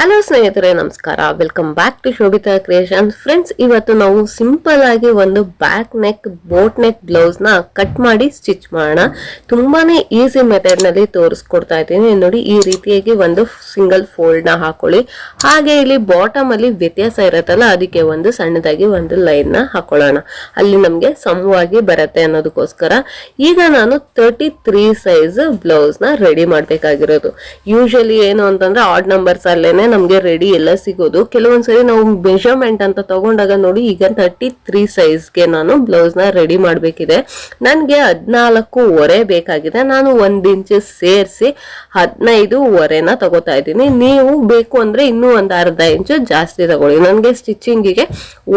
Hello ಸ್ನೇಹಿತರೆ, ನಮಸ್ಕಾರ. Welcome back to Shobhita creation friends ಇವತ್ತು ನಾವು ಸಿಂಪಲ್ ಆಗಿ ಒಂದು ಬ್ಯಾಕ್ ನೆಕ್ ಬೋಟ್ ನೆಕ್ ಬ್ಲೌಸ್ನ ಕಟ್ ಮಾಡಿ ಸ್ಟಿಚ್ ಮಾಡೋಣ. ತುಂಬಾನೇ ಈಸಿ ಮೆಥಡ್ನಲ್ಲಿ ತೋರಿಸ್ಕೊಡ್ತಾ ಇದ್ದೀನಿ. ನೋಡಿ, ಈ ರೀತಿಯಾಗಿ ಒಂದು ಸಿಂಗಲ್ ಫೋಲ್ಡ್ನ ಹಾಕೊಳ್ಳಿ. ಹಾಗೆ ಇಲ್ಲಿ ಬಾಟಮ್ ಅಲ್ಲಿ ವ್ಯತ್ಯಾಸ ಇರುತ್ತಲ್ಲ, ಅದಕ್ಕೆ ಒಂದು ಸಣ್ಣದಾಗಿ ಒಂದು ಲೈನ್ನ ಹಾಕೊಳ್ಳೋಣ. ಅಲ್ಲಿ ನಮಗೆ ಸಮವಾಗಿ ಬರುತ್ತೆ ಅನ್ನೋದಕ್ಕೋಸ್ಕರ. ಈಗ ನಾನು ತರ್ಟಿ ತ್ರೀ ಸೈಜ್ ಬ್ಲೌಸ್ನ ರೆಡಿ ಮಾಡಬೇಕಾಗಿರೋದು. ಯೂಶಲಿ ಏನು ಅಂತಂದ್ರೆ ಆಡ್ ನಂಬರ್ಸ್ ಅಲ್ಲೇನೆ ನಮ್ಗೆ ರೆಡಿ ಎಲ್ಲ ಸಿಗೋದು. ಕೆಲವೊಂದ್ಸರಿ ನಾವು ಮೆಷರ್ಮೆಂಟ್ ಅಂತ ತಗೊಂಡಾಗ ನೋಡಿ, ಈಗ ತರ್ಟಿ ತ್ರೀ ಸೈಜ್ಗೆ ನಾನು ಬ್ಲೌಸ್ನ ರೆಡಿ ಮಾಡಬೇಕಿದೆ. ನನಗೆ ಹದಿನಾಲ್ಕು ಒರೆ ಬೇಕಾಗಿದೆ. ನಾನು ಒಂದು ಇಂಚ್ ಸೇರಿಸಿ ಹದಿನೈದು ಒರೆನ ತಗೋತಾ ಇದ್ದೀನಿ. ನೀವು ಬೇಕು ಅಂದ್ರೆ ಇನ್ನೂ ಒಂದ್ ಅರ್ಧ ಇಂಚು ಜಾಸ್ತಿ ತಗೊಳ್ಳಿ. ನನಗೆ ಸ್ಟಿಚಿಂಗಿಗೆ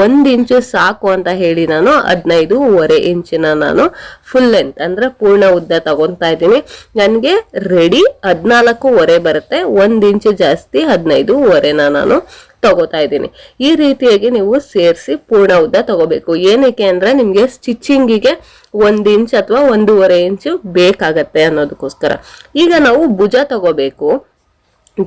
ಒಂದು ಇಂಚು ಸಾಕು ಅಂತ ಹೇಳಿ ನಾನು ಹದಿನೈದು ಒರೆ ಇಂಚಿನ ನಾನು ಫುಲ್ ಲೆಂತ್ ಅಂದ್ರೆ ಪೂರ್ಣ ಉದ್ದ ತಗೊಂತಾ ಇದ್ದೀನಿ. ನನಗೆ ರೆಡಿ ಹದಿನಾಲ್ಕು ಒರೆ ಬರುತ್ತೆ. ಒಂದು ಇಂಚು ಜಾಸ್ತಿ ಹದಿನೈದು ಒರೆನ ನಾನು ತಗೋತಾ ಇದ್ದೀನಿ. ಈ ರೀತಿಯಾಗಿ ನೀವು ಸೇರಿಸಿ ಪೂರ್ಣ ಉದ್ದ ತಗೋಬೇಕು. ಏನಕ್ಕೆ ಅಂದ್ರೆ ನಿಮ್ಗೆ ಸ್ಟಿಚಿಂಗಿಗೆ ಒಂದ್ ಇಂಚ್ ಅಥವಾ ಒಂದೂವರೆ ಇಂಚು ಬೇಕಾಗತ್ತೆ ಅನ್ನೋದಕ್ಕೋಸ್ಕರ. ಈಗ ನಾವು ಭುಜ ತಗೋಬೇಕು.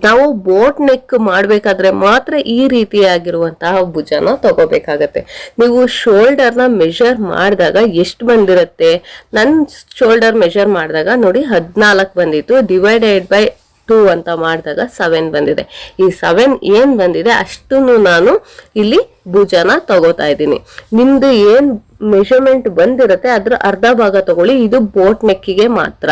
ನಾವು ಬೋಟ್ ನೆಕ್ ಮಾಡ್ಬೇಕಾದ್ರೆ ಮಾತ್ರ ಈ ರೀತಿಯಾಗಿರುವಂತಹ ಭುಜನ ತಗೋಬೇಕಾಗತ್ತೆ. ನೀವು ಶೋಲ್ಡರ್ನ ಮೆಷರ್ ಮಾಡಿದಾಗ ಎಷ್ಟು ಬಂದಿರುತ್ತೆ? ನನ್ನ ಶೋಲ್ಡರ್ ಮೆಷರ್ ಮಾಡಿದಾಗ ನೋಡಿ ಹದಿನಾಲ್ಕು ಬಂದಿತ್ತು ಡಿವೈಡೆಡ್ ಬೈ ಟೂ ಅಂತ ಮಾಡಿದಾಗ ಸೆವೆನ್ ಬಂದಿದೆ. ಈ ಸೆವೆನ್ ಏನ್ ಬಂದಿದೆ ಅಷ್ಟನ್ನು ನಾನು ಇಲ್ಲಿ ಭುಜನ ತಗೋತಾ ಇದ್ದೀನಿ. ನಿಮ್ದು ಏನ್ ಮೆಷರ್ಮೆಂಟ್ ಬಂದಿರುತ್ತೆ ಅದ್ರ ಅರ್ಧ ಭಾಗ ತಗೊಳ್ಳಿ, ಇದು ಬೋಟ್ ನೆಕ್ಕಿಗೆ ಮಾತ್ರ.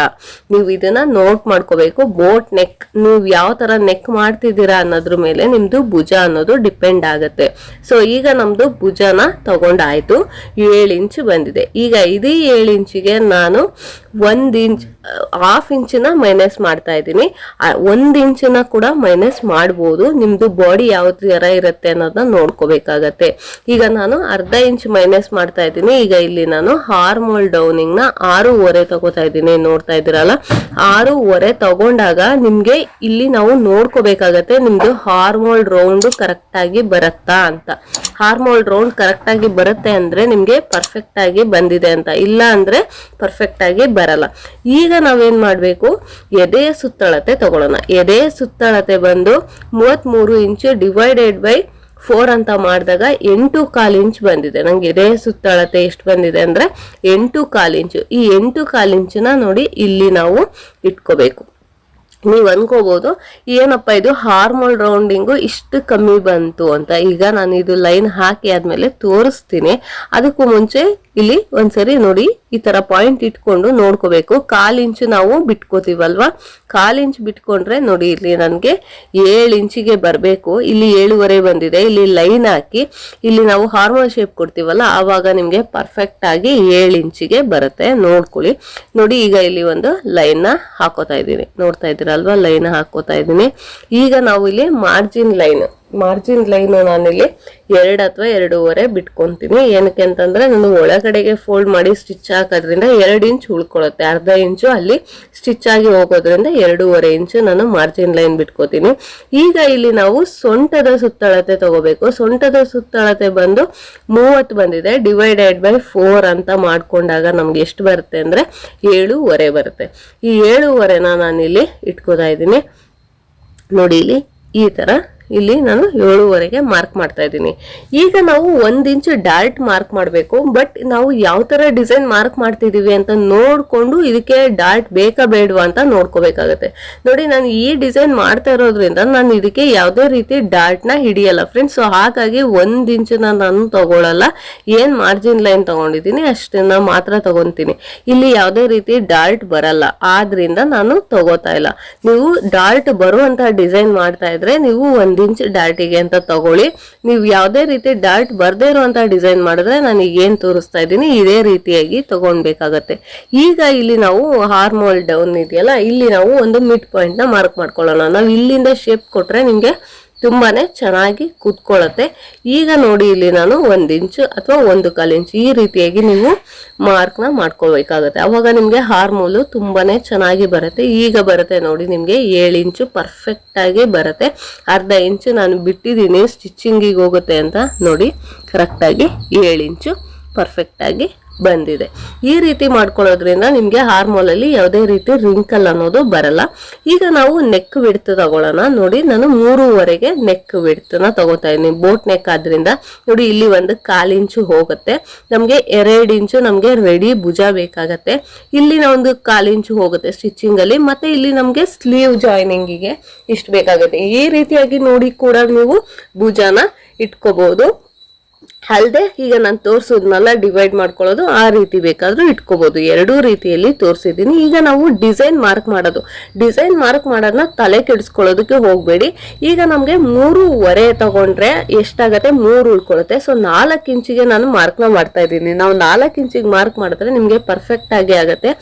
ನೀವು ಇದನ್ನ ನೋಟ್ ಮಾಡ್ಕೋಬೇಕು ಬೋಟ್ ನೆಕ್ ನೀವು ಯಾವ ತರ ನೆಕ್ ಮಾಡ್ತಿದ್ದೀರಾ ಅನ್ನೋದ್ರ ಮೇಲೆ ನಿಮ್ದು ಭುಜ ಅನ್ನೋದು ಡಿಪೆಂಡ್ ಆಗುತ್ತೆ. ಸೊ ಈಗ ನಮ್ದು ಭುಜನ ತಗೊಂಡಾಯ್ತು, ಏಳು ಇಂಚ್ ಬಂದಿದೆ. ಈಗ ಇದೇ ಏಳು ಇಂಚಿಗೆ ನಾನು ಒಂದ್ ಇಂಚ್ ಹಾಫ್ ಇಂಚಿನ ಮೈನಸ್ ಮಾಡ್ತಾ ಇದ್ದೀನಿ. ಒಂದ್ ಇಂಚಿನ ಕೂಡ ಮೈನಸ್ ಮಾಡ್ಬೋದು. ನಿಮ್ದು ಬಾಡಿ ಯಾವ ತರ ಇರುತ್ತೆ ಅನ್ನೋದನ್ನ ನೋಡ್ಕೋಬೇಕಾಗತ್ತೆ. ಈಗ ನಾನು ಅರ್ಧ ಇಂಚ್ ಮೈನಸ್ ಮಾಡ್ತಾ ಇದ್ದೀನಿ. ಈಗ ಇಲ್ಲಿ ನಾನು ಹಾರ್ಮೋಲ್ ಡೌನಿಂಗ್ನ ಆರೂವರೆ ತಗೋತಾ ಇದ್ದೀನಿ. ನೋಡ್ತಾ ಇದ್ದೀರಲ್ಲ? ಆರೂವರೆ ತಗೊಂಡಾಗ ನಿಮ್ಗೆ ಇಲ್ಲಿ ನಾವು ನೋಡ್ಕೋಬೇಕಾಗತ್ತೆ ನಿಮ್ದು ಹಾರ್ಮೋಲ್ ರೌಂಡ್ ಕರೆಕ್ಟ್ ಆಗಿ ಬರತ್ತಾ ಅಂತ. ಹಾರ್ಮೋಲ್ ರೌಂಡ್ ಕರೆಕ್ಟ್ ಆಗಿ ಬರುತ್ತೆ ಅಂದ್ರೆ ನಿಮ್ಗೆ ಪರ್ಫೆಕ್ಟ್ ಆಗಿ ಬಂದಿದೆ ಅಂತ. ಇಲ್ಲ ಅಂದ್ರೆ ಪರ್ಫೆಕ್ಟ್ ಆಗಿ ಬರಲ್ಲ. ಈಗ ನಾವೇನ್ ಮಾಡ್ಬೇಕು? ಎದೆಯ ಸುತ್ತಳತೆ ತಗೊಳ್ಳೋಣ. ಎದೆಯ ಸುತ್ತಳತೆ ಬಂದು ಮೂವತ್ಮೂರು ಇಂಚು ಡಿವೈಡೆಡ್ ಬೈ ಫೋರ್ ಅಂತ ಮಾಡಿದಾಗ ಎಂಟು ಕಾಲು ಇಂಚ್ ಬಂದಿದೆ. ನಂಗೆ ಎದೆ ಸುತ್ತಳತೆ ಎಷ್ಟು ಬಂದಿದೆ ಅಂದ್ರೆ ಎಂಟು ಕಾಲು ಇಂಚು. ಈ ಎಂಟು ಕಾಲು ಇಂಚನ್ನ ನೋಡಿ ಇಲ್ಲಿ ನಾವು ಇಟ್ಕೋಬೇಕು. ನೀವು ಅನ್ಕೋಬಹುದು ಏನಪ್ಪ ಇದು ಹಾರ್ಮೋಲ್ ರೌಂಡಿಂಗು ಇಷ್ಟು ಕಮ್ಮಿ ಬಂತು ಅಂತ. ಈಗ ನಾನು ಇದು ಲೈನ್ ಹಾಕಿ ಆದ್ಮೇಲೆ ತೋರಿಸ್ತೀನಿ. ಅದಕ್ಕೂ ಮುಂಚೆ ಇಲ್ಲಿ ಒಂದ್ಸರಿ ನೋಡಿ ಈ ತರ ಪಾಯಿಂಟ್ ಇಟ್ಕೊಂಡು ನೋಡ್ಕೋಬೇಕು. ಕಾಲ್ ಇಂಚು ನಾವು ಬಿಟ್ಕೋತೀವಲ್ವಾ? ಕಾಲ್ ಇಂಚ್ ಬಿಟ್ಕೊಂಡ್ರೆ ನೋಡಿ ಇಲ್ಲಿ ನನಗೆ ಏಳು ಇಂಚಿಗೆ ಬರಬೇಕು. ಇಲ್ಲಿ ಏಳುವರೆ ಬಂದಿದೆ. ಇಲ್ಲಿ ಲೈನ್ ಹಾಕಿ ಇಲ್ಲಿ ನಾವು ಹಾರ್ಮೋನ್ ಶೇಪ್ ಕೊಡ್ತೀವಲ್ಲ, ಆವಾಗ ನಿಮ್ಗೆ ಪರ್ಫೆಕ್ಟ್ ಆಗಿ ಏಳು ಇಂಚಿಗೆ ಬರುತ್ತೆ. ನೋಡ್ಕೊಳ್ಳಿ. ನೋಡಿ ಈಗ ಇಲ್ಲಿ ಒಂದು ಲೈನ್ ಹಾಕೋತಾ ಇದ್ದೀನಿ. ನೋಡ್ತಾ ಇದ್ದೀರಲ್ವಾ ಲೈನ್ ಹಾಕೋತಾ ಇದ್ದೀನಿ. ಈಗ ನಾವು ಇಲ್ಲಿ ಮಾರ್ಜಿನ್ ಲೈನ್ ಮಾರ್ಜಿನ್ ಲೈನ್ ನಾನಿಲ್ಲಿ ಎರಡು ಅಥವಾ ಎರಡೂವರೆ ಬಿಟ್ಕೊತೀನಿ. ಏನಕ್ಕೆ ಅಂತಂದ್ರೆ ನಾನು ಒಳಗಡೆಗೆ ಫೋಲ್ಡ್ ಮಾಡಿ ಸ್ಟಿಚ್ ಹಾಕೋದ್ರಿಂದ ಎರಡು ಇಂಚ್ ಉಳ್ಕೊಳ್ಳುತ್ತೆ. ಅರ್ಧ ಇಂಚು ಅಲ್ಲಿ ಸ್ಟಿಚ್ ಆಗಿ ಹೋಗೋದ್ರಿಂದ ಎರಡೂವರೆ ಇಂಚು ನಾನು ಮಾರ್ಜಿನ್ ಲೈನ್ ಬಿಟ್ಕೋತೀನಿ. ಈಗ ಇಲ್ಲಿ ನಾವು ಸೊಂಟದ ಸುತ್ತಳತೆ ತಗೋಬೇಕು. ಸೊಂಟದ ಸುತ್ತಳತೆ ಬಂದು ಮೂವತ್ತು ಬಂದಿದೆ. ಡಿವೈಡೆಡ್ ಬೈ ಫೋರ್ ಅಂತ ಮಾಡ್ಕೊಂಡಾಗ ನಮ್ಗೆ ಎಷ್ಟು ಬರುತ್ತೆ ಅಂದ್ರೆ ಏಳುವರೆ ಬರುತ್ತೆ. ಈ ಏಳುವರೆನ ನಾನಿಲ್ಲಿ ಇಟ್ಕೋತಾ ಇದ್ದೀನಿ. ನೋಡಿ ಇಲ್ಲಿ ಈ ತರ ಇಲ್ಲಿ ನಾನು ಏಳುವರೆಗೆ ಮಾರ್ಕ್ ಮಾಡ್ತಾ ಇದ್ದೀನಿ. ಈಗ ನಾವು ಒಂದು ಇಂಚು ಡಾರ್ಟ್ ಮಾರ್ಕ್ ಮಾಡಬೇಕು ಬಟ್ ನಾವು ಯಾವ ಥರ ಡಿಸೈನ್ ಮಾರ್ಕ್ ಮಾಡ್ತಿದ್ದೀವಿ ಅಂತ ನೋಡಿಕೊಂಡು ಇದಕ್ಕೆ ಡಾರ್ಟ್ ಬೇಕಾ ಬೇಡವಾ ಅಂತ ನೋಡ್ಕೋಬೇಕಾಗತ್ತೆ. ನೋಡಿ, ನಾನು ಈ ಡಿಸೈನ್ ಮಾಡ್ತಾ ಇರೋದ್ರಿಂದ ನಾನು ಇದಕ್ಕೆ ಯಾವುದೇ ರೀತಿ ಡಾರ್ಟ್ನ ಹಿಡಿಯಲ್ಲ ಫ್ರೆಂಡ್ಸ್ ಸೊ ಹಾಗಾಗಿ ಒಂದು ಇಂಚನ್ನ ನಾನು ತಗೊಳ್ಳಲ್ಲ ಏನು ಮಾರ್ಜಿನ್ ಲೈನ್ ತಗೊಂಡಿದ್ದೀನಿ ಅಷ್ಟನ್ನ ಮಾತ್ರ ತಗೊಂತೀನಿ. ಇಲ್ಲಿ ಯಾವುದೇ ರೀತಿ ಡಾರ್ಟ್ ಬರಲ್ಲ. ಆದ್ರಿಂದ ನಾನು ತಗೋತಾ ಇಲ್ಲ. ನೀವು ಡಾರ್ಟ್ ಬರುವಂತಹ ಡಿಸೈನ್ ಮಾಡ್ತಾ ಇದ್ರೆ ನೀವು ಒಂದ್ ಇಂಚ್ ಡಾರ್ಟಿಗೆ ಅಂತ ತಗೊಳ್ಳಿ. ನೀವು ಯಾವುದೇ ರೀತಿ ಡಾರ್ಟ್ ಬರದೇ ಇರುವಂತ ಡಿಸೈನ್ ಮಾಡಿದ್ರೆ ನಾನು ಈಗ ಏನ್ ತೋರಿಸ್ತಾ ಇದ್ದೀನಿ, ಇದೇ ರೀತಿಯಾಗಿ ತಗೊಳ್ಬೇಕಾಗತ್ತೆ ಈಗ ಇಲ್ಲಿ ನಾವು ಹಾರ್ಮೋಲ್ ಡೌನ್ ಇದೆಯಲ್ಲ, ಇಲ್ಲಿ ನಾವು ಒಂದು ಮಿಡ್ ಪಾಯಿಂಟ್ ಮಾರ್ಕ್ ಮಾಡ್ಕೊಳ್ಳೋಣ. ನಾವು ಇಲ್ಲಿಂದ ಶೇಪ್ ಕೊಟ್ರೆ ನಿಮ್ಗೆ ತುಂಬಾನೇ ಚೆನ್ನಾಗಿ ಕೂತ್ಕೊಳ್ಳುತ್ತೆ ಈಗ ನೋಡಿ ಇಲ್ಲಿ ನಾನು ಒಂದು ಇಂಚು ಅಥವಾ ಒಂದು ಕಾಲು ಇಂಚು ಈ ರೀತಿಯಾಗಿ ನೀವು ಮಾರ್ಕ್ನ ಮಾಡ್ಕೊಳ್ಬೇಕಾಗತ್ತೆ. ಅವಾಗ ನಿಮಗೆ ಹಾರ್ಮೋಲು ತುಂಬಾನೇ ಚೆನ್ನಾಗಿ ಬರುತ್ತೆ. ಈಗ ಬರುತ್ತೆ ನೋಡಿ ನಿಮಗೆ ಏಳು ಇಂಚು ಪರ್ಫೆಕ್ಟ್ ಆಗಿ ಬರುತ್ತೆ. ಅರ್ಧ ಇಂಚು ನಾನು ಬಿಟ್ಟಿದ್ದೀನಿ ಸ್ಟಿಚ್ಚಿಂಗಿಗೆ ಹೋಗುತ್ತೆ ಅಂತ ನೋಡಿ. ಕರೆಕ್ಟಾಗಿ ಏಳು ಇಂಚು ಪರ್ಫೆಕ್ಟ್ ಆಗಿ ಬಂದಿದೆ. ಈ ರೀತಿ ಮಾಡ್ಕೊಳ್ಳೋದ್ರಿಂದ ನಿಮ್ಗೆ ಹಾರ್ಮೋಲ್ ಅಲ್ಲಿ ಯಾವುದೇ ರೀತಿ ರಿಂಕಲ್ ಅನ್ನೋದು ಬರಲ್ಲ. ಈಗ ನಾವು ನೆಕ್ ವಿಡ್ತ್ ತಗೊಳ್ಳೋಣ. ನೋಡಿ, ನಾನು ಮೂರುವರೆಗೆ ನೆಕ್ ವಿಡ್ತ್ನ ತಗೋತಾ ಇದ್ದೀನಿ. ಬೋಟ್ ನೆಕ್ ಆದ್ರಿಂದ. ನೋಡಿ, ಇಲ್ಲಿ ಒಂದು ಕಾಲ್ ಇಂಚು ಹೋಗುತ್ತೆ. ನಮ್ಗೆ ಎರಡು ಇಂಚು ನಮ್ಗೆ ರೆಡಿ ಭುಜ ಬೇಕಾಗತ್ತೆ. ಇಲ್ಲಿ ಒಂದು ಕಾಲ್ ಇಂಚು ಹೋಗುತ್ತೆ ಸ್ಟಿಚಿಂಗ್ ಅಲ್ಲಿ. ಮತ್ತೆ ಇಲ್ಲಿ ನಮ್ಗೆ ಸ್ಲೀವ್ ಜಾಯ್ನಿಂಗಿಗೆ ಇಷ್ಟು ಬೇಕಾಗುತ್ತೆ. ಈ ರೀತಿಯಾಗಿ ನೋಡಿ ಕೂಡ ನೀವು ಭುಜನ ಇಟ್ಕೋಬಹುದು ಅಲ್ಲದೆ ಈಗ ನಾನು ತೋರಿಸೋದ್ನೆಲ್ಲ ಡಿವೈಡ್ ಮಾಡ್ಕೊಳ್ಳೋದು ಆ ರೀತಿ ಬೇಕಾದರೂ ಇಟ್ಕೋಬೋದು. ಎರಡೂ ರೀತಿಯಲ್ಲಿ ತೋರಿಸಿದ್ದೀನಿ. ಈಗ ನಾವು ಡಿಸೈನ್ ಮಾರ್ಕ್ ಮಾಡೋದು. ಡಿಸೈನ್ ಮಾರ್ಕ್ ಮಾಡೋದನ್ನ ತಲೆ ಕೆಡಿಸ್ಕೊಳ್ಳೋದಕ್ಕೆ ಹೋಗಬೇಡಿ. ಈಗ ನಮಗೆ ಮೂರುವರೆ ತಗೊಂಡ್ರೆ ಎಷ್ಟಾಗತ್ತೆ? ಮೂರು ಉಳ್ಕೊಳ್ಳುತ್ತೆ. ಸೊ ನಾಲ್ಕು ಇಂಚಿಗೆ ನಾನು ಮಾರ್ಕ್ನ ಮಾಡ್ತಾ ಇದ್ದೀನಿ. ನಾವು ನಾಲ್ಕು ಇಂಚಿಗೆ ಮಾರ್ಕ್ ಮಾಡಿದ್ರೆ ನಿಮಗೆ ಪರ್ಫೆಕ್ಟ್ ಆಗಿ ಆಗುತ್ತೆ.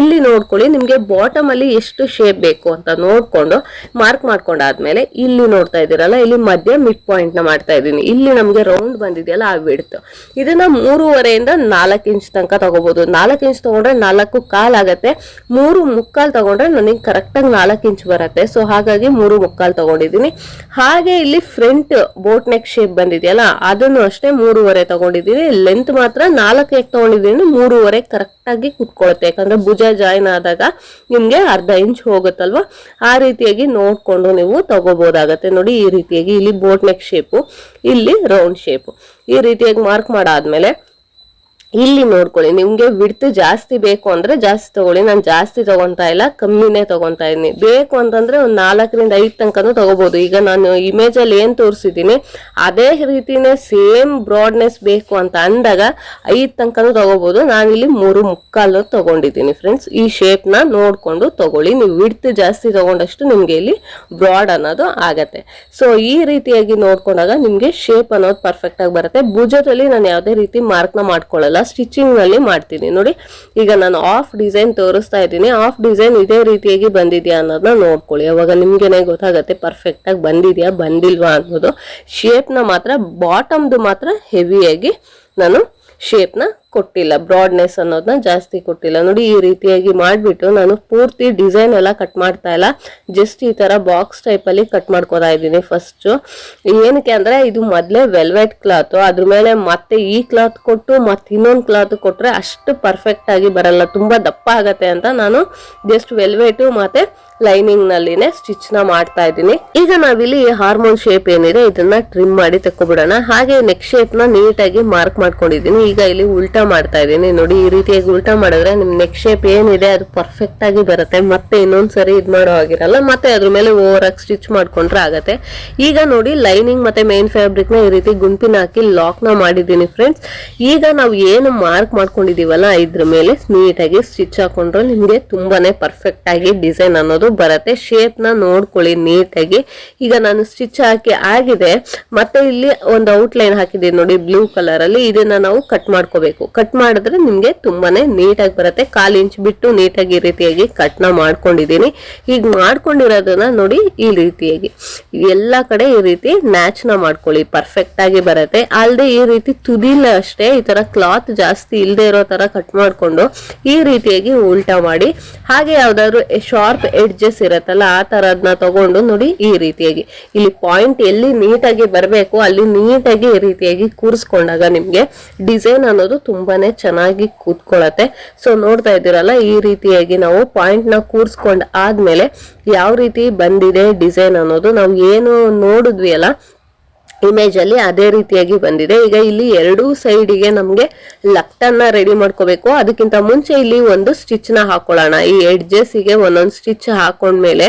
ಇಲ್ಲಿ ನೋಡ್ಕೊಳ್ಳಿ, ನಿಮಗೆ ಬಾಟಮ್ ಅಲ್ಲಿ ಎಷ್ಟು ಶೇಪ್ ಬೇಕು ಅಂತ ನೋಡ್ಕೊಂಡು ಮಾರ್ಕ್ ಮಾಡ್ಕೊಂಡಾದ್ಮೇಲೆ ಇಲ್ಲಿ ನೋಡ್ತಾ ಇದ್ದೀರಲ್ಲ, ಇಲ್ಲಿ ಮಧ್ಯ ಮಿಡ್ ಪಾಯಿಂಟ್ನ ಮಾಡ್ತಾ ಇದ್ದೀನಿ. ಇಲ್ಲಿ ನಮಗೆ ರೌಂಡ್ ಬಂದಿದೆಯಲ್ಲ ಆ ವಿಡ್ತ್ ಇದನ್ನ ಮೂರುವರೆಯಿಂದ ನಾಲ್ಕು ಇಂಚ್ ತನಕ ತಗೋಬಹುದು ನಾಲ್ಕು ಇಂಚ್ ತಗೊಂಡ್ರೆ ನಾಲ್ಕು ಕಾಲ್ ಆಗತ್ತೆ. ಮೂರು ಮುಕ್ಕಾಲ್ ತಗೊಂಡ್ರೆ ನನಗೆ ಕರೆಕ್ಟಾಗಿ ನಾಲ್ಕು ಇಂಚ್ ಬರುತ್ತೆ. ಸೊ ಹಾಗಾಗಿ ಮೂರು ಮುಕ್ಕಾಲ್ ತಗೊಂಡಿದ್ದೀನಿ. ಹಾಗೆ ಇಲ್ಲಿ ಫ್ರಂಟ್ ಬೋಟ್ ನೆಕ್ ಶೇಪ್ ಬಂದಿದೆಯಲ್ಲ, ಅದನ್ನು ಅಷ್ಟೇ ಮೂರುವರೆ ತಗೊಂಡಿದ್ದೀನಿ. ಲೆಂತ್ ಮಾತ್ರ ನಾಲ್ಕು ಎಕ್ ತಗೊಂಡಿದ್ದೀನಿ ಮೂರುವರೆ ಕರೆಕ್ಟ್ ಆಗಿ ಕುತ್ಕೊಳ್ಳುತ್ತೆ ಯಾಕಂದ್ರೆ ಭುಜ ಜಾಯಿನ್ ಆದಾಗ ನಿಮ್ಗೆ ಅರ್ಧ ಇಂಚ್ ಹೋಗುತ್ತಲ್ವಾ? ಆ ರೀತಿಯಾಗಿ ನೋಡ್ಕೊಂಡು ನೀವು ತಗೋಬಹುದಾಗತ್ತೆ ನೋಡಿ ಈ ರೀತಿಯಾಗಿ ಇಲ್ಲಿ ಬೋಟ್ ನೆಕ್ ಶೇಪು ಇಲ್ಲಿ ರೌಂಡ್ ಶೇಪ್ ಈ ರೀತಿಯಾಗಿ ಮಾರ್ಕ್ ಮಾಡಾದ್ಮೇಲೆ ಇಲ್ಲಿ ನೋಡ್ಕೊಳ್ಳಿ, ನಿಮ್ಗೆ ವಿಡ್ತ್ ಜಾಸ್ತಿ ಬೇಕು ಅಂದ್ರೆ ಜಾಸ್ತಿ ತಗೊಳ್ಳಿ. ನಾನು ಜಾಸ್ತಿ ತಗೊಂತಾ ಇಲ್ಲ, ಕಮ್ಮಿನೇ ತಗೊಂತಾ ಇದೀನಿ ಬೇಕು ಅಂತಂದ್ರೆ ಒಂದ್ ನಾಲ್ಕರಿಂದ ಐದ್ ತನಕನೂ ತಗೋಬಹುದು ಈಗ ನಾನು ಇಮೇಜ್ ಅಲ್ಲಿ ಏನ್ ತೋರಿಸಿದೀನಿ ಅದೇ ರೀತಿನೇ ಸೇಮ್ ಬ್ರಾಡ್ನೆಸ್ ಬೇಕು ಅಂತ ಅಂದಾಗ ಐದ್ ತನಕನೂ ತಗೋಬಹುದು ನಾನು ಇಲ್ಲಿ ಮೂರು ಮುಕ್ಕಾಲು ತಗೊಂಡಿದ್ದೀನಿ ಫ್ರೆಂಡ್ಸ್ ಈ ಶೇಪ್ನ ನೋಡ್ಕೊಂಡು ತಗೊಳ್ಳಿ. ನೀವು ವಿಡ್ತ್ ಜಾಸ್ತಿ ತಗೊಂಡಷ್ಟು ನಿಮ್ಗೆ ಇಲ್ಲಿ ಬ್ರಾಡ್ ಅನ್ನೋದು ಆಗತ್ತೆ. ಸೊ ಈ ರೀತಿಯಾಗಿ ನೋಡ್ಕೊಂಡಾಗ ನಿಮ್ಗೆ ಶೇಪ್ ಅನ್ನೋದು ಪರ್ಫೆಕ್ಟ್ ಆಗಿ ಬರುತ್ತೆ. ಭುಜದಲ್ಲಿ ನಾನು ಯಾವುದೇ ರೀತಿ ಮಾರ್ಕ್ನ ಮಾಡ್ಕೊಳ್ಳಲ್ಲ. ಸ್ಟಿಚಿಂಗ್ನಲ್ಲಿ ಮಾಡ್ತೀನಿ. ನೋಡಿ, ಈಗ ನಾನು ಆಫ್ ಡಿಸೈನ್ ತೋರಿಸ್ತಾ ಇದ್ದೀನಿ. ಆಫ್ ಡಿಸೈನ್ ಇದೇ ರೀತಿಯಾಗಿ ಬಂದಿದೆಯಾ ಅನ್ನೋದನ್ನ ನೋಡ್ಕೊಳ್ಳಿ. ಅವಾಗ ನಿಮ್ಗೆನೆ ಗೊತ್ತಾಗುತ್ತೆ ಪರ್ಫೆಕ್ಟ್ ಆಗಿ ಬಂದಿದ್ಯಾ, ಬಂದಿಲ್ವಾ ಅನ್ನೋದು. ಶೇಪ್ನ ಮಾತ್ರ ಬಾಟಮ್ದು ಮಾತ್ರ ಹೆವಿಯಾಗಿ ನಾನು ಶೇಪ್ನ ಕೊಟ್ಟಿಲ್ಲ ಬ್ರಾಡ್ನೆಸ್ ಅನ್ನೋದನ್ನ ಜಾಸ್ತಿ ಕೊಟ್ಟಿಲ್ಲ. ನೋಡಿ, ಈ ರೀತಿಯಾಗಿ ಮಾಡಿಬಿಟ್ಟು ನಾನು ಪೂರ್ತಿ ಡಿಸೈನ್ ಎಲ್ಲ ಕಟ್ ಮಾಡ್ತಾ ಇಲ್ಲ. ಜಸ್ಟ್ ಈ ಥರ ಬಾಕ್ಸ್ ಟೈಪಲ್ಲಿ ಕಟ್ ಮಾಡ್ಕೋತಾ ಇದ್ದೀನಿ ಫಸ್ಟು ಏನಕ್ಕೆ ಅಂದರೆ, ಇದು ಮೊದಲೇ ವೆಲ್ವೆಟ್ ಕ್ಲಾತ್ ಅದ್ರ ಮೇಲೆ ಮತ್ತೆ ಈ ಕ್ಲಾತ್ ಕೊಟ್ಟು, ಮತ್ತೆ ಇನ್ನೊಂದು ಕ್ಲಾತ್ ಕೊಟ್ಟರೆ ಅಷ್ಟು ಪರ್ಫೆಕ್ಟ್ ಆಗಿ ಬರಲ್ಲ. ತುಂಬ ದಪ್ಪ ಆಗತ್ತೆ ಅಂತ ನಾನು ಜಸ್ಟ್ ವೆಲ್ವೆಟು ಮತ್ತೆ ಲೈನಿಂಗ್ ಸ್ಟಿಚ್ನ ಮಾಡ್ತಾ ಇದ್ದೀನಿ. ಈಗ ನಾವಿಲ್ಲಿ ಹಾರ್ಮೋನ್ ಶೇಪ್ ಏನಿದೆ, ಇದನ್ನ ಟ್ರಿಮ್ ಮಾಡಿ ತಕೊಬಿಡೋಣ ಹಾಗೆ ನೆಕ್ ಶೇಪ್ನ ನೀಟಾಗಿ ಮಾರ್ಕ್ ಮಾಡ್ಕೊಂಡಿದ್ದೀನಿ. ಈಗ ಇಲ್ಲಿ ಉಲ್ಟಾ ಮಾಡ್ತಾ ಇದ್ದೀನಿ. ನೋಡಿ, ಈ ರೀತಿಯಾಗಿ ಉಲ್ಟಾ ಮಾಡಿದ್ರೆ ನಿಮ್ ನೆಕ್ ಶೇಪ್ ಏನಿದೆ, ಅದು ಪರ್ಫೆಕ್ಟ್ ಆಗಿ ಬರುತ್ತೆ. ಮತ್ತೆ ಇನ್ನೊಂದ್ಸರಿ ಇದು ಮಾಡೋ ಆಗಿರಲ್ಲ ಮತ್ತೆ ಅದ್ರ ಮೇಲೆ ಓವರ್ ಆಗಿ ಸ್ಟಿಚ್ ಮಾಡ್ಕೊಂಡ್ರೆ ಆಗತ್ತೆ. ಈಗ ನೋಡಿ ಲೈನಿಂಗ್ ಮತ್ತೆ ಮೇನ್ ಫ್ಯಾಬ್ರಿಕ್ನ ಈ ರೀತಿ ಗುಂಪಿನ ಹಾಕಿ ಲಾಕ್ನ ಮಾಡಿದ್ದೀನಿ ಫ್ರೆಂಡ್ಸ್ ಈಗ ನಾವು ಏನು ಮಾರ್ಕ್ ಮಾಡ್ಕೊಂಡಿದೀವಲ್ಲ, ಇದ್ರ ಮೇಲೆ ನೀಟಾಗಿ ಸ್ಟಿಚ್ ಹಾಕೊಂಡ್ರೆ ನಿಮ್ಗೆ ತುಂಬಾನೇ ಪರ್ಫೆಕ್ಟ್ ಆಗಿ ಡಿಸೈನ್ ಅನ್ನೋದು ಬರುತ್ತೆ. ಶೇಪ್ನ ನೋಡ್ಕೊಳ್ಳಿ ನೀಟಾಗಿ ಈಗ ನಾನು ಸ್ಟಿಚ್ ಹಾಕಿ ಆಗಿದೆ, ಮತ್ತೆ ಇಲ್ಲಿ ಒಂದು ಔಟ್ಲೈನ್ ಹಾಕಿದ್ದೀನಿ ನೋಡಿ ಬ್ಲೂ ಕಲರ್ ಅಲ್ಲಿ. ಇದನ್ನ ನಾವು ಕಟ್ ಮಾಡ್ಕೋಬೇಕು. ಕಟ್ ಮಾಡಿದ್ರೆ ನಿಮಗೆ ತುಂಬಾನೇ ನೀಟಾಗಿ ಬರುತ್ತೆ. ಕಾಲು ಇಂಚ್ ಬಿಟ್ಟು ನೀಟಾಗಿ ಈ ರೀತಿಯಾಗಿ ಕಟ್ನ ಮಾಡ್ಕೊಂಡಿದ್ದೀನಿ. ಈಗ ಮಾಡ್ಕೊಂಡಿರೋದನ್ನ ನೋಡಿ ಈ ರೀತಿಯಾಗಿ. ಎಲ್ಲಾ ಕಡೆ ಈ ರೀತಿ ನ್ಯಾಚ್ನ ಮಾಡ್ಕೊಳ್ಳಿ. ಪರ್ಫೆಕ್ಟ್ ಆಗಿ ಬರುತ್ತೆ. ಅಲ್ಲದೆ ಈ ರೀತಿ ತುದಿಲ್ಲ ಅಷ್ಟೇ, ಈ ತರ ಕ್ಲಾತ್ ಜಾಸ್ತಿ ಇಲ್ಲದೆ ಇರೋ ತರ ಕಟ್ ಮಾಡ್ಕೊಂಡು ಈ ರೀತಿಯಾಗಿ ಉಲ್ಟಾ ಮಾಡಿ. ಹಾಗೆ ಯಾವ್ದಾದ್ರು ಶಾರ್ಪ್ ಎಡ್ಜಸ್ ಇರತ್ತಲ್ಲ, ಆ ಥರದನ್ನ ತಗೊಂಡು ನೋಡಿ ಈ ರೀತಿಯಾಗಿ. ಇಲ್ಲಿ ಪಾಯಿಂಟ್ ಎಲ್ಲಿ ನೀಟಾಗಿ ಬರಬೇಕು, ಅಲ್ಲಿ ನೀಟಾಗಿ ಈ ರೀತಿಯಾಗಿ ಕೂರಿಸ್ಕೊಂಡಾಗ ನಿಮಗೆ ಡಿಸೈನ್ ಅನ್ನೋದು ತುಂಬಾನೇ ಚೆನ್ನಾಗಿ ಕೂತ್ಕೊಳ್ಳತ್ತೆ ಸೊ ನೋಡ್ತಾ ಇದ್ದೀರಲ್ಲ, ಈ ರೀತಿಯಾಗಿ ನಾವು ಪಾಯಿಂಟ್ನ ಕೂರ್ಸ್ಕೊಂಡ್ ಆದ್ಮೇಲೆ ಯಾವ ರೀತಿ ಬಂದಿದೆ ಡಿಸೈನ್ ಅನ್ನೋದು ನಾವು ಏನು ನೋಡಿದ್ವಿ ಅಲ್ಲ ಇಮೇಜ್ ಅಲ್ಲಿ ಅದೇ ರೀತಿಯಾಗಿ ಬಂದಿದೆ. ಈಗ ಇಲ್ಲಿ ಎರಡೂ ಸೈಡಿಗೆ ನಮ್ಗೆ ಲಕ್ಟನ್ನ ರೆಡಿ ಮಾಡ್ಕೋಬೇಕು. ಅದಕ್ಕಿಂತ ಮುಂಚೆ ಇಲ್ಲಿ ಒಂದು ಸ್ಟಿಚ್ನ ಹಾಕೊಳ್ಳೋಣ. ಈ edges ಗೆ ಒಂದೊಂದು ಸ್ಟಿಚ್ ಹಾಕೊಂಡ್ಮೇಲೆ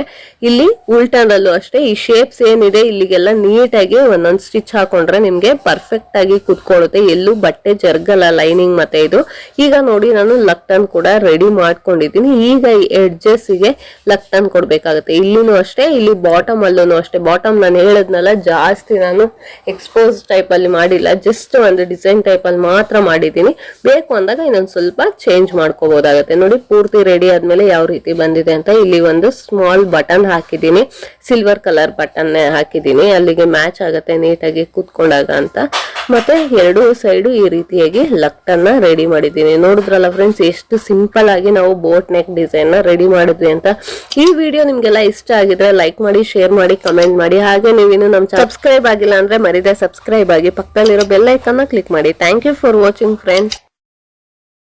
ಇಲ್ಲಿ ಉಲ್ಟನಲ್ಲೂ ಅಷ್ಟೇ ಈ ಶೇಪ್ಸ್ ಏನಿದೆ ಇಲ್ಲಿಗೆಲ್ಲ ನೀಟಾಗಿ ಒಂದೊಂದು ಸ್ಟಿಚ್ ಹಾಕೊಂಡ್ರೆ ನಿಮ್ಗೆ ಪರ್ಫೆಕ್ಟ್ ಆಗಿ ಕುತ್ಕೊಳ್ಳುತ್ತೆ. ಎಲ್ಲೂ ಬಟ್ಟೆ ಜರ್ಗಲ್ಲ ಲೈನಿಂಗ್ ಮತ್ತೆ ಇದು. ಈಗ ನೋಡಿ ನಾನು ಲಕ್ಟನ್ ಕೂಡ ರೆಡಿ ಮಾಡ್ಕೊಂಡಿದ್ದೀನಿ. ಈಗ ಈ ಎಡ್ಜಸ್ಸಿಗೆ ಲಕ್ಟನ್ ಕೊಡ್ಬೇಕಾಗುತ್ತೆ. ಇಲ್ಲಿನೂ ಅಷ್ಟೇ, ಇಲ್ಲಿ ಬಾಟಮ್ ಅಲ್ಲೂ ಅಷ್ಟೇ. ಬಾಟಮ್ ನಾನು ಹೇಳದ್ನಲ್ಲ, ಜಾಸ್ತಿ ನಾನು ಎಕ್ಸ್ಪೋಸ್ ಟೈಪ್ ಅಲ್ಲಿ ಮಾಡಿಲ್ಲ ಜಸ್ಟ್ ಒಂದು ಡಿಸೈನ್ ಟೈಪ್ ಅಲ್ಲಿ ಮಾತ್ರ ಮಾಡಿದ್ದೀನಿ. ಬೇಕು ಅಂದಾಗ ಇನ್ನೊಂದು ಸ್ವಲ್ಪ ಚೇಂಜ್ ಮಾಡ್ಕೋಬಹುದಾಗತ್ತೆ ನೋಡಿ, ಪೂರ್ತಿ ರೆಡಿ ಆದ್ಮೇಲೆ ಯಾವ ರೀತಿ ಬಂದಿದೆ ಅಂತ ಇಲ್ಲಿ ಒಂದು ಸ್ಮಾಲ್ ಬಟನ್ ಹಾಕಿದ್ದೀನಿ. ಸಿಲ್ವರ್ ಕಲರ್ ಬಟನ್ ಹಾಕಿದ್ದೀನಿ. ಅಲ್ಲಿಗೆ ಮ್ಯಾಚ್ ಆಗುತ್ತೆ ನೀಟಾಗಿ ಕೂತ್ಕೊಂಡಾಗ ಅಂತ. ಮತ್ತೆ ಎರಡು ಸೈಡು ಈ ರೀತಿಯಾಗಿ ಲಕ್ಟನ್ನ ರೆಡಿ ಮಾಡಿದ್ದೀನಿ. ನೋಡಿದ್ರಲ್ಲ ಫ್ರೆಂಡ್ಸ್ ಎಷ್ಟು ಸಿಂಪಲ್ ಆಗಿ ನಾವು ಬೋಟ್ ನೆಕ್ ಡಿಸೈನ್ನ ರೆಡಿ ಮಾಡಿದ್ವಿ ಅಂತ. ಈ ವಿಡಿಯೋ ನಿಮ್ಗೆಲ್ಲ ಇಷ್ಟ ಆಗಿದ್ರೆ ಲೈಕ್ ಮಾಡಿ ಶೇರ್ ಮಾಡಿ ಕಮೆಂಟ್ ಮಾಡಿ. ಹಾಗೆ ನೀವಿನ್ನು ನಮ್ ಸಬ್ಸ್ಕ್ರೈಬ್ ಆಗಿಲ್ಲ ಅಂದ್ರೆ ಮರಿದೆ ಸಬ್ಸ್ಕ್ರೈಬ್ ಆಗಿ ಪಕ್ಕದಲ್ಲಿರೋ ಬೆಲ್ ಐಕನ್ನ ಕ್ಲಿಕ್ ಮಾಡಿ. Thank you for watching friends